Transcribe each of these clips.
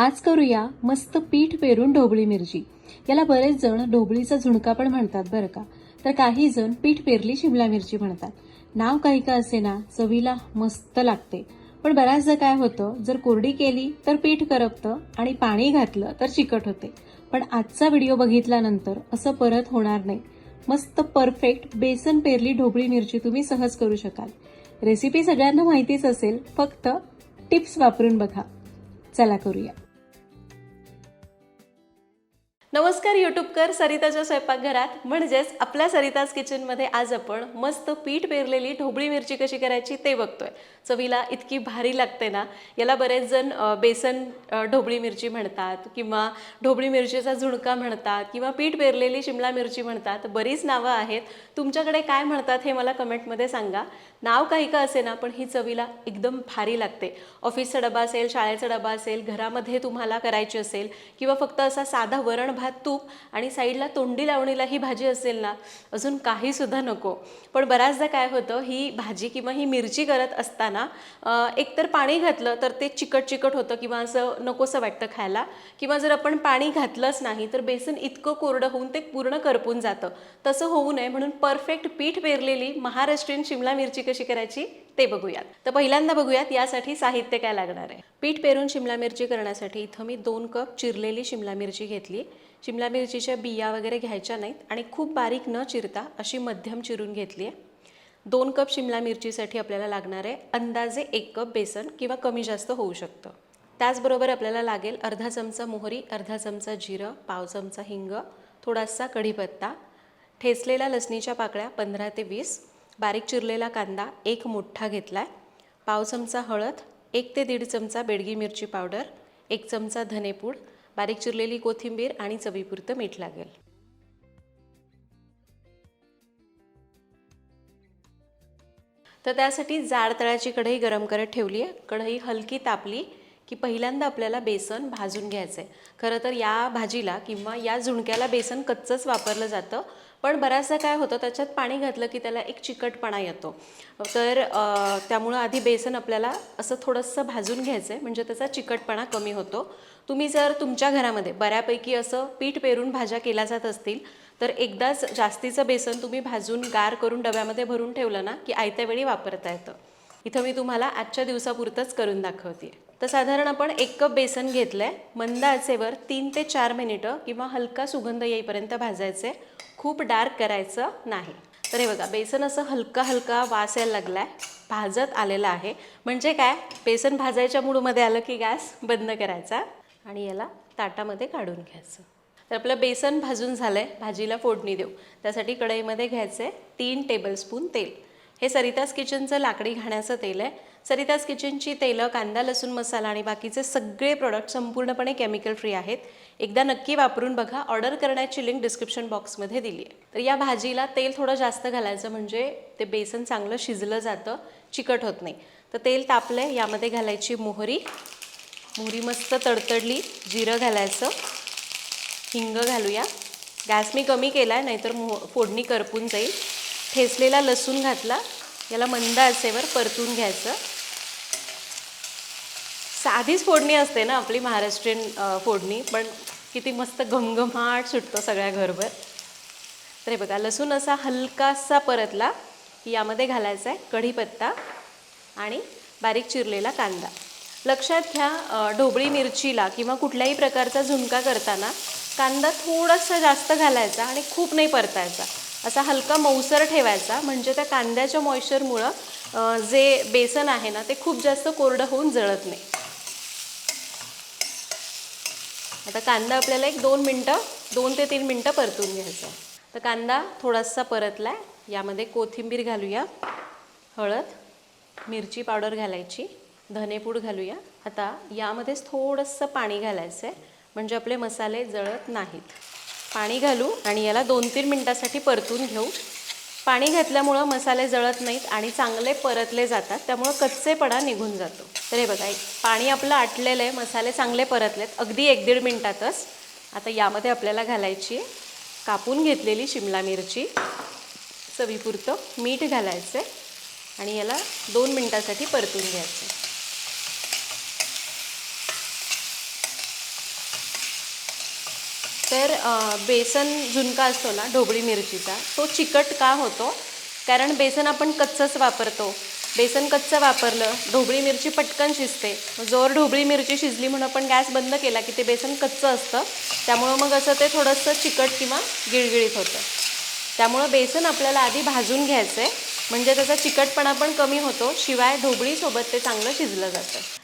आज करूया मस्त पीठ पेरून ढोबळी मिरची. याला बरेच जण ढोबळीचा झुणका पण म्हणतात बरं का. तर काही जण पीठ पेरली शिमला मिरची म्हणतात. नाव काही का असे ना चवीला मस्त लागते. पण बऱ्याचदा काय होतं जर कोरडी केली तर पीठ करपतं आणि पाणी घातलं तर चिकट होते. पण आजचा व्हिडिओ बघितल्यानंतर असं परत होणार नाही. मस्त परफेक्ट बेसन पेरली ढोबळी मिरची तुम्ही सहज करू शकाल. रेसिपी सगळ्यांना माहितीच असेल फक्त टिप्स वापरून बघा. चला करूया. नमस्कार यूट्यूबकर सरिताच्या स्वयंपाकघरात. म्हणजेच आपल्या सरिताज किचनमध्ये आज आपण मस्त पीठ पेरलेली ढोबळी मिरची कशी करायची ते बघतोय. चवीला इतकी भारी लागते ना. याला बरेच जण बेसन ढोबळी मिरची म्हणतात किंवा ढोबळी मिरचीचा झुणका म्हणतात किंवा पीठ पेरलेली शिमला मिरची म्हणतात. बरीच नावं आहेत. तुमच्याकडे काय म्हणतात हे मला कमेंटमध्ये सांगा. नाव काही का असे ना पण ही चवीला एकदम भारी लागते. ऑफिसचा डबा असेल शाळेचा डबा असेल घरामध्ये तुम्हाला करायची असेल किंवा फक्त असा साधा वरण भात तूप आणि साईडला तोंडी लावणीला ही भाजी असेल ना अजून काही सुद्धा नको. पण बऱ्याचदा काय होतं ही भाजी किंवा ही मिरची करत असताना एकतर पाणी घातलं तर ते चिकट चिकट होतं किंवा असं नकोसं वाटतं खायला. किंवा जर आपण पाणी घातलंच नाही तर बेसन इतकं कोरडं होऊन ते पूर्ण करपून जातं. तसं होऊ नये म्हणून परफेक्ट पीठ पेरलेली महाराष्ट्रीयन शिमला मिरची कशी करायची ते बघूयात. तर पहिल्यांदा बघूयात यासाठी साहित्य काय लागणार आहे. पीठ पेरून शिमला मिरची करण्यासाठी इथं मी दोन कप चिरलेली शिमला मिरची घेतली. शिमला मिरचीच्या बिया वगैरे घ्यायच्या नाहीत आणि खूप बारीक न चिरता अशी मध्यम चिरून घेतली आहे. दोन कप शिमला मिरचीसाठी आपल्याला लागणार आहे अंदाजे एक कप बेसन किंवा कमी जास्त होऊ शकतं. त्याचबरोबर आपल्याला लागेल अर्धा चमचा मोहरी अर्धा चमचा जिरं पाव चमचा हिंग थोडासा कढीपत्ता ठेचलेल्या लसणीच्या पाकळ्या पंधरा ते वीस बारीक चिरलेला कांदा एक मोठा घेतला आहे पाव चमचा हळद एक ते दीड चमचा बेडगी मिरची पावडर एक चमचा धनेपूड बारीक चिरलेली कोथिंबीर आणि चवीपुरतं मीठ लागेल. तर त्यासाठी जाड तळ्याची कढई गरम करत ठेवली आहे कढई हलकी तापली. की पहिल्यांदा आपल्याला बेसन भाजून घ्यायचं आहे खरं तर या भाजीला किंवा या झुणक्याला बेसन कच्चंच वापरलं जातं. पण बराचसा काय होतं त्याच्यात पाणी घातलं की त्याला एक चिकटपणा येतो. तर त्यामुळं आधी बेसन आपल्याला असं थोडंसं भाजून घ्यायचं आहे म्हणजे त्याचा चिकटपणा कमी होतो. तुम्ही जर तुमच्या घरामध्ये बऱ्यापैकी असं पीठ पेरून भाज्या केल्या जात असतील तर एकदाच जास्तीचं बेसन तुम्ही भाजून गार करून डब्यामध्ये भरून ठेवलं ना की आयत्यावेळी वापरता येतं. इथं मी तुम्हाला आजच्या दिवसापुरतंच करून दाखवते. तर साधारण आपण एक कप बेसन घेतलं आहे मंद आचेवर तीन ते चार मिनिटं किंवा हलका सुगंध येईपर्यंत भाजायचे. खूप डार्क करायचं नाही. तर हे बघा बेसन असं हलका हलका वास यायला लागला आहे भाजत आलेला आहे. म्हणजे काय? बेसन भाजायच्या मूडमध्ये आलं की गॅस बंद करायचा आणि याला ताटामध्ये काढून घ्यायचं. तर आपलं बेसन भाजून झालं आहे भाजीला फोडणी देऊ. त्यासाठी कढईमध्ये घ्यायचं आहे तीन टेबलस्पून तेल. हे सरिताज किचनचं लाकडी घाण्याचं तेल आहे. सरिताज किचनची तेलं कांदा लसूण मसाला आणि बाकीचे सगळे प्रोडक्ट संपूर्णपणे केमिकल फ्री आहेत. एकदा नक्की वापरून बघा. ऑर्डर करण्याची लिंक डिस्क्रिप्शन बॉक्समध्ये दिली आहे. तर या भाजीला तेल थोडं जास्त घालायचं म्हणजे ते बेसन चांगलं शिजलं जातं चिकट होत नाही. तर तेल तापलं आहे यामध्ये घालायची मोहरी. मोहरी मस्त तडतडली जिरं घालायचं. हिंग घालूया. गॅस मी कमी केला आहे नाहीतर मोह फोडणी करपून जाईल. ठेचलेला लसूण घातला. याला मंद आचेवर परतून घ्यायचं. साधीच फोडणी असते ना आपली महाराष्ट्रीयन फोडणी पण किती मस्त घमघमाट सुटतो सगळ्या घरभर. तर हे बघा लसूण असा हलकासा परतला की यामध्ये घालायचा आहे कढीपत्ता आणि बारीक चिरलेला कांदा. लक्षात घ्या ढोबळी मिरचीला किंवा कुठल्याही प्रकारचा झुणका करताना कांदा थोडासा जास्त घालायचा आणि खूप नाही परतायचा. असा हलका मऊसर ठेवायचा. म्हणजे त्या कांद्याच्या मॉइश्चरमुळं जे बेसन आहे ना ते खूप जास्त कोरडं होऊन जळत नाही. आता कांदा आपल्याला एक दोन मिनटं दोन ते तीन मिनटं परतून घ्यायचा तर कांदा थोडासा परतला आहे यामध्ये कोथिंबीर घालूया. हळद मिरची पावडर घालायची. धनेपूड घालूया. आता यामध्येच थोडंसं पाणी घालायचं आहे म्हणजे आपले मसाले जळत नाहीत. पाणी घालू आणि याला दोन तीन मिनटासाठी परतून घेऊ. पाणी घातल्यामुळं मसाले जळत नाहीत आणि चांगले परतले जातात. त्यामुळं कच्चेपणा निघून जातो. तर हे बघा एक पाणी आपलं आटलेलं आहे. मसाले चांगले परतलेत. अगदी एक दीड मिनटातच. आता यामध्ये आपल्याला घालायची आहे कापून घेतलेली शिमला मिरची चवीपुरतं मीठ घालायचं आहे आणि याला दोन मिनटासाठी परतून घ्यायचं तर बेसन झुणका असतो ना ढोबळी मिरचीचा तो चिकट का होतो? कारण बेसन आपण कच्चंच वापरतो. बेसन कच्चं वापरलं ढोबळी मिरची पटकन शिजते. जोर ढोबळी मिरची शिजली म्हणून आपण गॅस बंद केला की ते बेसन कच्चं असतं. त्यामुळं मग असं ते थोडंसं चिकट किंवा गिळगिळीत होतं. त्यामुळं बेसन आपल्याला आधी भाजून घ्यायचं आहे म्हणजे त्याचा चिकटपणा पण कमी होतो. शिवाय ढोबळीसोबत ते चांगलं शिजलं जातं.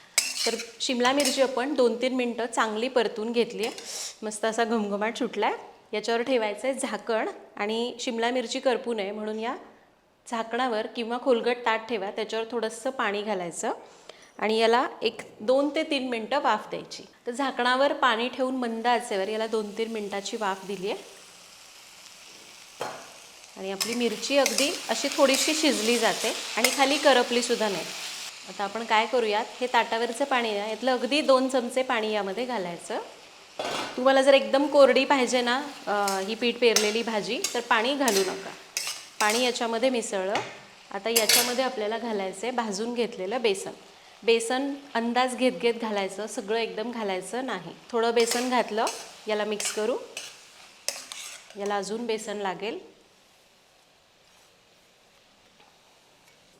तर शिमला मिरची आपण दोन तीन मिनटं चांगली परतून घेतली आहे. मस्त असा घमघमाट सुटला आहे याच्यावर ठेवायचं आहे झाकण आणि शिमला मिरची करपू नये म्हणून या झाकणावर किंवा खोलगट ताट ठेवा त्याच्यावर थोडंसं पाणी घालायचं आणि याला एक दोन ते तीन मिनटं वाफ द्यायची. तर झाकणावर पाणी ठेवून मंद आचेवर याला दोन तीन मिनटाची वाफ दिली आहे. आणि आपली मिरची अगदी अशी थोडीशी शिजली जाते आणि खाली करपली सुद्धा नाही. आता आपण काय करूयात? हे ताटावरचं पाणी आहे यातलं अगदी दोन चमचे पाणी यामध्ये घालायचं. तुम्हाला जर एकदम कोरडी पाहिजे ना ही पीठ पेरलेली भाजी तर पाणी घालू नका. पाणी याच्यामध्ये मिसळलं. आता याच्यामध्ये आपल्याला घालायचं आहे भाजून घेतलेलं बेसन. बेसन अंदाज घेत घेत घालायचं सगळं एकदम घालायचं नाही. थोडं बेसन घातलं याला मिक्स करू. याला अजून बेसन लागेल.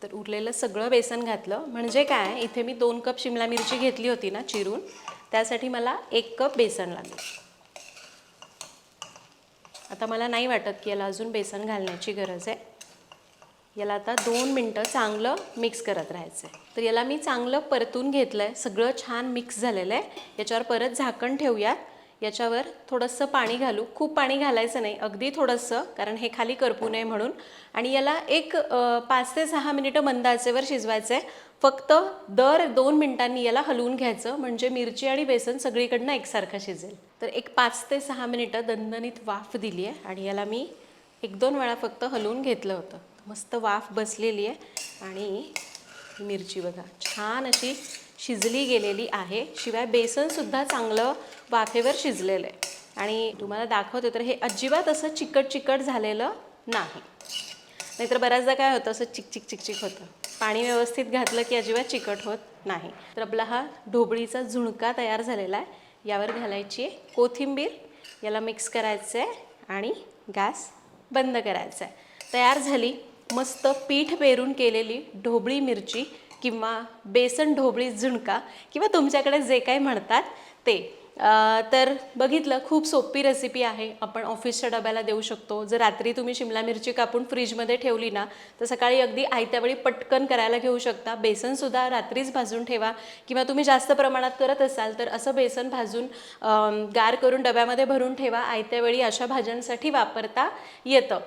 तर उरलेलं सगळं बेसन घातलं. म्हणजे काय इथे मी दोन कप शिमला मिरची घेतली होती ना चिरून. त्यासाठी मला एक कप बेसन लागेल. आता मला नाही वाटत की याला अजून बेसन घालण्याची गरज आहे. याला आता दोन मिनटं चांगलं मिक्स करत राहायचं आहे तर याला मी चांगलं परतून घेतलं आहे सगळं छान मिक्स झालेलं आहे. याच्यावर परत झाकण ठेवूयात. याच्यावर थोडंसं पाणी घालू. खूप पाणी घालायचं नाही अगदी थोडंसं कारण हे खाली करपू नये म्हणून. आणि याला एक पाच ते सहा मिनिटं मंद आचेवर शिजवायचं आहे फक्त दर दोन मिनिटांनी याला हलवून घ्यायचं म्हणजे मिरची आणि बेसन सगळीकडनं एकसारखं शिजेल. तर एक पाच ते सहा मिनिटं दणदणीत वाफ दिली आहे आणि याला मी एक दोन वेळा फक्त हलवून घेतलं होतं. मस्त वाफ बसलेली आहे आणि मिरची बघा छान अशी शिजली गेलेली आहे. शिवाय बेसनसुद्धा चांगलं वाफेवर शिजलेलं आहे. आणि तुम्हाला दाखवते तर हे अजिबात असं चिकट चिकट झालेलं नाही. नाहीतर बऱ्याचदा काय होतं असं चिक चिक चिक चिक होतं. पाणी व्यवस्थित घातलं की अजिबात चिकट होत नाही. तर आपला हा ढोबळीचा झुणका तयार झालेला आहे. यावर घालायची आहे कोथिंबीर. याला मिक्स करायचं आहे आणि गॅस बंद करायचा आहे. तयार झाली मस्त पीठ पेरून केलेली ढोबळी मिरची. किंवा बेसन ढोबळी झुणका किंवा तुमच्याकडे जे काही म्हणतात ते. तर बघितलं खूप सोपी रेसिपी आहे. आपण ऑफिसच्या डब्याला देऊ शकतो. जर रात्री तुम्ही शिमला मिरची कापून फ्रीजमध्ये ठेवली ना तर सकाळी अगदी आयत्यावेळी पटकन करायला घेऊ शकता. बेसनसुद्धा रात्रीच भाजून ठेवा. किंवा तुम्ही जास्त प्रमाणात करत असाल तर असं बेसन भाजून गार करून डब्यामध्ये भरून ठेवा. आयत्यावेळी अशा भाज्यांसाठी वापरता येतं.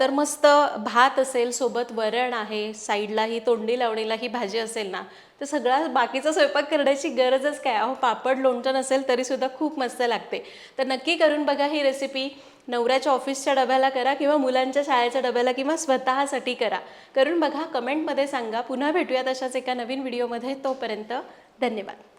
तर मस्त भात असेल सोबत वरण आहे साईडला ही तोंडी लावणीला ही भाजी असेल ना तर सगळा बाकीचा स्वयंपाक करण्याची गरजच काय? अहो पापड लोणचं नसेल तरीसुद्धा खूप मस्त लागते. तर नक्की करून बघा ही रेसिपी नवऱ्याच्या ऑफिसच्या डब्याला करा किंवा मुलांच्या शाळेच्या डब्याला किंवा स्वतःसाठी करा. करून बघा कमेंटमध्ये सांगा. पुन्हा भेटूयात अशाच एका नवीन व्हिडिओमध्ये तोपर्यंत धन्यवाद.